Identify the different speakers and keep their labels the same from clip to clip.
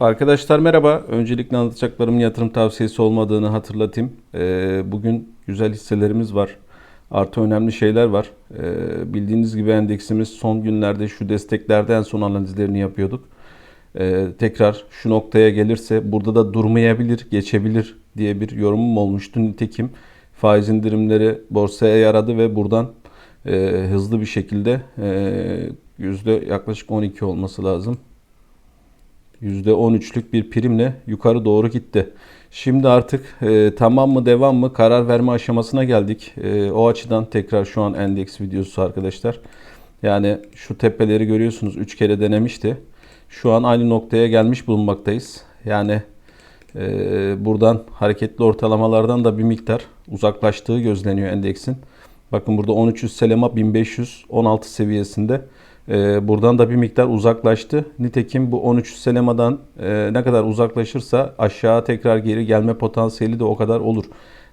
Speaker 1: Arkadaşlar merhaba. Öncelikle anlatacaklarımın yatırım tavsiyesi olmadığını hatırlatayım. Ee, bugün güzel hisselerimiz var. Artı önemli şeyler var. Ee, bildiğiniz gibi endeksimiz son günlerde şu desteklerden son analizlerini yapıyorduk. Ee, tekrar şu noktaya gelirse burada da durmayabilir, geçebilir diye bir yorumum olmuştu. Nitekim faiz indirimleri borsaya yaradı ve buradan e, hızlı bir şekilde e, yüzde yaklaşık 12 olması lazım. %13'lük bir primle yukarı doğru gitti. Şimdi artık e, tamam mı devam mı karar verme aşamasına geldik. E, o açıdan tekrar şu an endeks videosu arkadaşlar. Yani şu tepeleri görüyorsunuz 3 kere denemişti. Şu an aynı noktaya gelmiş bulunmaktayız. Yani e, buradan hareketli ortalamalardan da bir miktar uzaklaştığı gözleniyor endeksin. Bakın burada 1300 selema 1516 seviyesinde. Ee, buradan da bir miktar uzaklaştı. Nitekim bu 13 selemadan e, ne kadar uzaklaşırsa aşağı tekrar geri gelme potansiyeli de o kadar olur.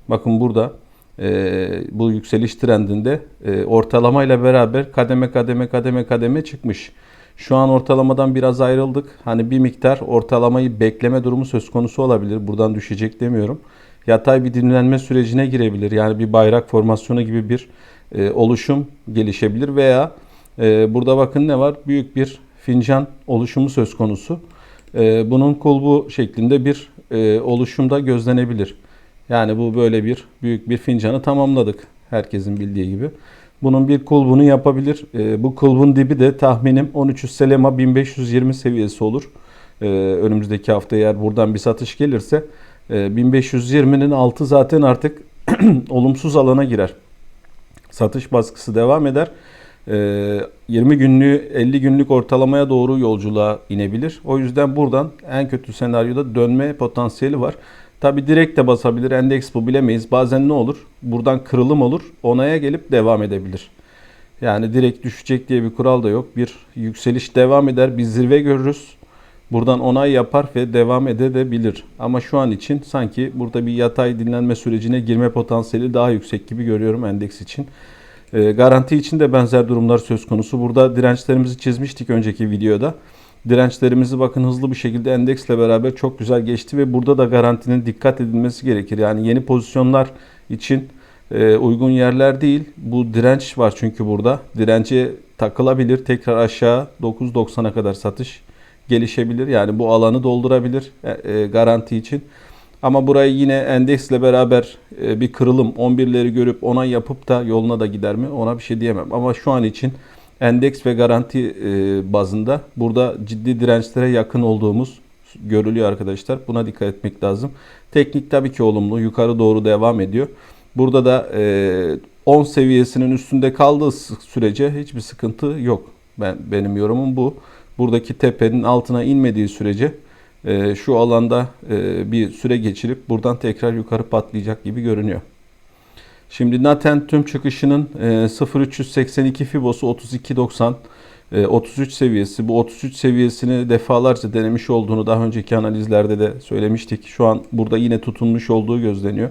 Speaker 1: Bakın burada e, bu yükseliş trendinde e, ortalamayla beraber kademe kademe kademe kademe çıkmış. Şu an ortalamadan biraz ayrıldık. Hani bir miktar ortalamayı bekleme durumu söz konusu olabilir. Buradan düşecek demiyorum. Yatay bir dinlenme sürecine girebilir. Yani bir bayrak formasyonu gibi bir e, oluşum gelişebilir veya ee, burada bakın ne var? Büyük bir fincan oluşumu söz konusu. Ee, bunun kulbu şeklinde bir e, oluşumda gözlenebilir. Yani bu böyle bir büyük bir fincanı tamamladık. Herkesin bildiği gibi. Bunun bir kulbunu yapabilir. Ee, bu kulbun dibi de tahminim 1300 selema 1520 seviyesi olur. önümüzdeki hafta eğer buradan bir satış gelirse 1520'nin altı zaten artık olumsuz alana girer. Satış baskısı devam eder. 20 günlük 50 günlük ortalamaya doğru yolculuğa inebilir. O yüzden buradan en kötü senaryoda dönme potansiyeli var. Tabi direkt de basabilir. Endeks bu bilemeyiz. Bazen ne olur? Buradan kırılım olur. Onaya gelip devam edebilir. Yani direkt düşecek diye bir kural da yok. Bir yükseliş devam eder. Bir zirve görürüz. Buradan onay yapar ve devam edebilir. Ama şu an için sanki burada bir yatay dinlenme sürecine girme potansiyeli daha yüksek gibi görüyorum endeks için. E, garanti için de benzer durumlar söz konusu. Burada dirençlerimizi çizmiştik önceki videoda. Dirençlerimizi bakın hızlı bir şekilde endeksle beraber çok güzel geçti ve burada da garantinin dikkat edilmesi gerekir. Yani yeni pozisyonlar için e, uygun yerler değil. Bu direnç var çünkü burada. Dirence takılabilir. Tekrar aşağı 9.90'a kadar satış gelişebilir. Yani bu alanı doldurabilir e, e, garanti için. Ama burayı yine endeksle beraber e, bir kırılım 11'leri görüp ona yapıp da yoluna da gider mi? Ona bir şey diyemem. Ama şu an için endeks ve garanti e, bazında burada ciddi dirençlere yakın olduğumuz görülüyor arkadaşlar. Buna dikkat etmek lazım. Teknik tabii ki olumlu. Yukarı doğru devam ediyor. Burada da 10 e, seviyesinin üstünde kaldığı sürece hiçbir sıkıntı yok. Ben benim yorumum bu. Buradaki tepenin altına inmediği sürece e, şu alanda e, bir süre geçirip buradan tekrar yukarı patlayacak gibi görünüyor. Şimdi Naten tüm çıkışının e, 0382 fibosu 32.90 e, 33 seviyesi. Bu 33 seviyesini defalarca denemiş olduğunu daha önceki analizlerde de söylemiştik. Şu an burada yine tutunmuş olduğu gözleniyor.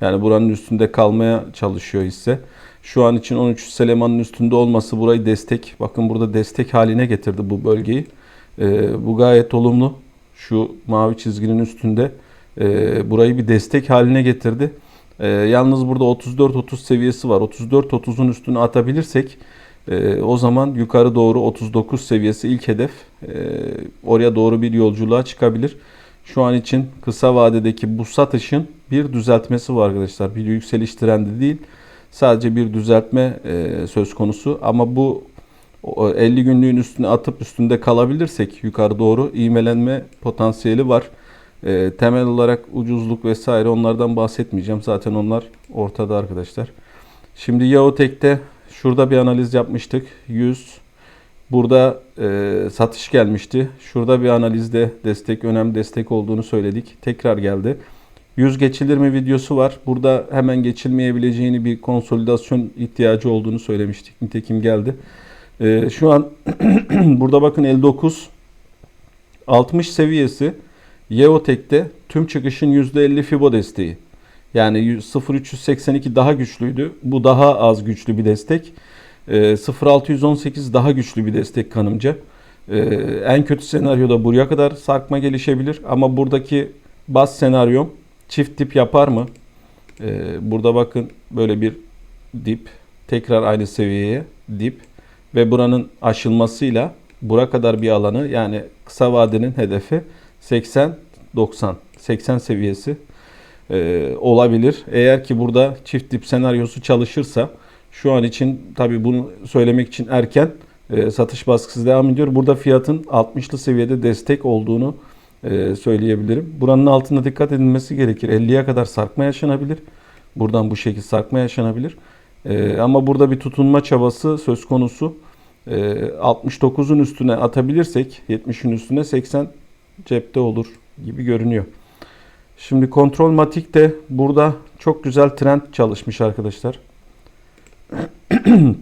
Speaker 1: Yani buranın üstünde kalmaya çalışıyor hisse. Şu an için 13 Seleman'ın üstünde olması burayı destek. Bakın burada destek haline getirdi bu bölgeyi. E, bu gayet olumlu şu mavi çizginin üstünde e, burayı bir destek haline getirdi. E, yalnız burada 34-30 seviyesi var. 34-30'un üstüne atabilirsek e, o zaman yukarı doğru 39 seviyesi ilk hedef. E, oraya doğru bir yolculuğa çıkabilir. Şu an için kısa vadedeki bu satışın bir düzeltmesi var arkadaşlar. Bir yükseliş trendi değil. Sadece bir düzeltme e, söz konusu. Ama bu 50 günlüğün üstüne atıp üstünde kalabilirsek yukarı doğru ivmelenme potansiyeli var. E, temel olarak ucuzluk vesaire onlardan bahsetmeyeceğim. Zaten onlar ortada arkadaşlar. Şimdi Yaotek'te şurada bir analiz yapmıştık. 100 Burada e, satış gelmişti. Şurada bir analizde destek, önemli destek olduğunu söyledik. Tekrar geldi. 100 geçilir mi videosu var. Burada hemen geçilmeyebileceğini bir konsolidasyon ihtiyacı olduğunu söylemiştik. Nitekim geldi. Ee, şu an burada bakın 59 60 seviyesi Yeotek'te tüm çıkışın %50 Fibo desteği. Yani 0.382 daha güçlüydü. Bu daha az güçlü bir destek. E, ee, 0.618 daha güçlü bir destek kanımca. Ee, en kötü senaryoda buraya kadar sarkma gelişebilir ama buradaki bas senaryom çift dip yapar mı? Ee, burada bakın böyle bir dip tekrar aynı seviyeye dip ve buranın aşılmasıyla bura kadar bir alanı yani kısa vadenin hedefi 80 90 80 seviyesi e, olabilir. Eğer ki burada çift dip senaryosu çalışırsa şu an için tabi bunu söylemek için erken e, satış baskısı devam ediyor. Burada fiyatın 60'lı seviyede destek olduğunu e, söyleyebilirim. Buranın altında dikkat edilmesi gerekir. 50'ye kadar sarkma yaşanabilir. Buradan bu şekilde sarkma yaşanabilir. E, ama burada bir tutunma çabası söz konusu. E, 69'un üstüne atabilirsek 70'in üstüne 80 cepte olur gibi görünüyor. Şimdi kontrol matik de burada çok güzel trend çalışmış arkadaşlar.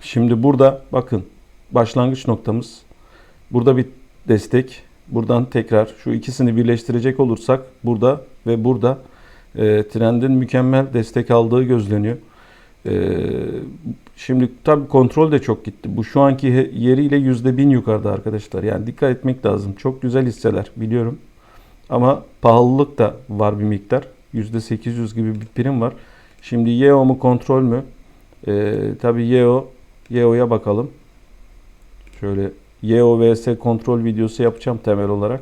Speaker 1: Şimdi burada bakın başlangıç noktamız. Burada bir destek. Buradan tekrar şu ikisini birleştirecek olursak burada ve burada e, trendin mükemmel destek aldığı gözleniyor. E, şimdi tabi kontrol de çok gitti. Bu şu anki yeriyle %1000 yukarıda arkadaşlar. Yani dikkat etmek lazım. Çok güzel hisseler biliyorum. Ama pahalılık da var bir miktar. %800 gibi bir prim var. Şimdi YEO mu kontrol mü? Ee, tabii YEO, YEO'ya bakalım. Şöyle YEO vs kontrol videosu yapacağım temel olarak.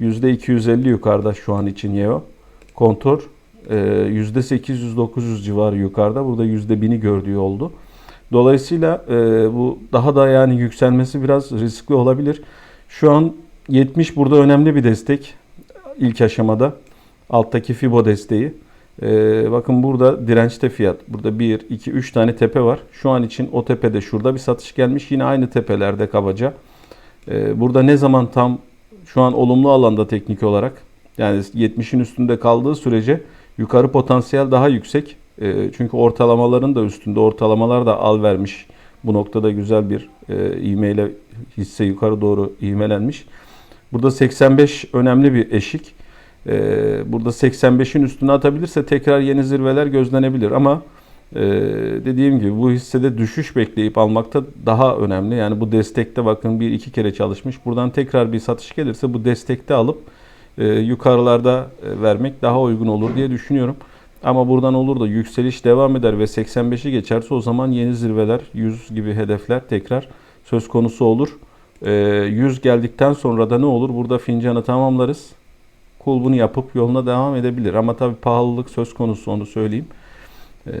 Speaker 1: %250 yukarıda şu an için YEO. Kontor %800-900 civarı yukarıda. Burada %1000'i gördüğü oldu. Dolayısıyla e, bu daha da yani yükselmesi biraz riskli olabilir. Şu an 70 burada önemli bir destek ilk aşamada. Alttaki Fibo desteği. Ee, bakın burada dirençte fiyat. Burada 1, 2, 3 tane tepe var. Şu an için o tepede şurada bir satış gelmiş. Yine aynı tepelerde kabaca. Burada ne zaman tam şu an olumlu alanda teknik olarak yani 70'in üstünde kaldığı sürece yukarı potansiyel daha yüksek. Ee, çünkü ortalamaların da üstünde ortalamalar da al vermiş. Bu noktada güzel bir e, ivmeyle hisse yukarı doğru ivmelenmiş. Burada 85 önemli bir eşik. Ee, burada 85'in üstüne atabilirse tekrar yeni zirveler gözlenebilir ama e, dediğim gibi bu hissede düşüş bekleyip almakta daha önemli. Yani bu destekte bakın bir iki kere çalışmış. Buradan tekrar bir satış gelirse bu destekte alıp e, yukarılarda e, vermek daha uygun olur diye düşünüyorum. Ama buradan olur da yükseliş devam eder ve 85'i geçerse o zaman yeni zirveler 100 gibi hedefler tekrar söz konusu olur. E, 100 geldikten sonra da ne olur? Burada fincanı tamamlarız. Kulbunu yapıp yoluna devam edebilir. Ama tabii pahalılık söz konusu onu söyleyeyim. E,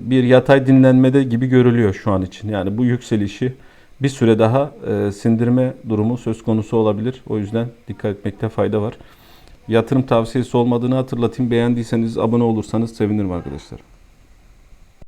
Speaker 1: bir yatay dinlenmede gibi görülüyor şu an için. Yani bu yükselişi bir süre daha e, sindirme durumu söz konusu olabilir. O yüzden dikkat etmekte fayda var. Yatırım tavsiyesi olmadığını hatırlatayım. Beğendiyseniz abone olursanız sevinirim arkadaşlar.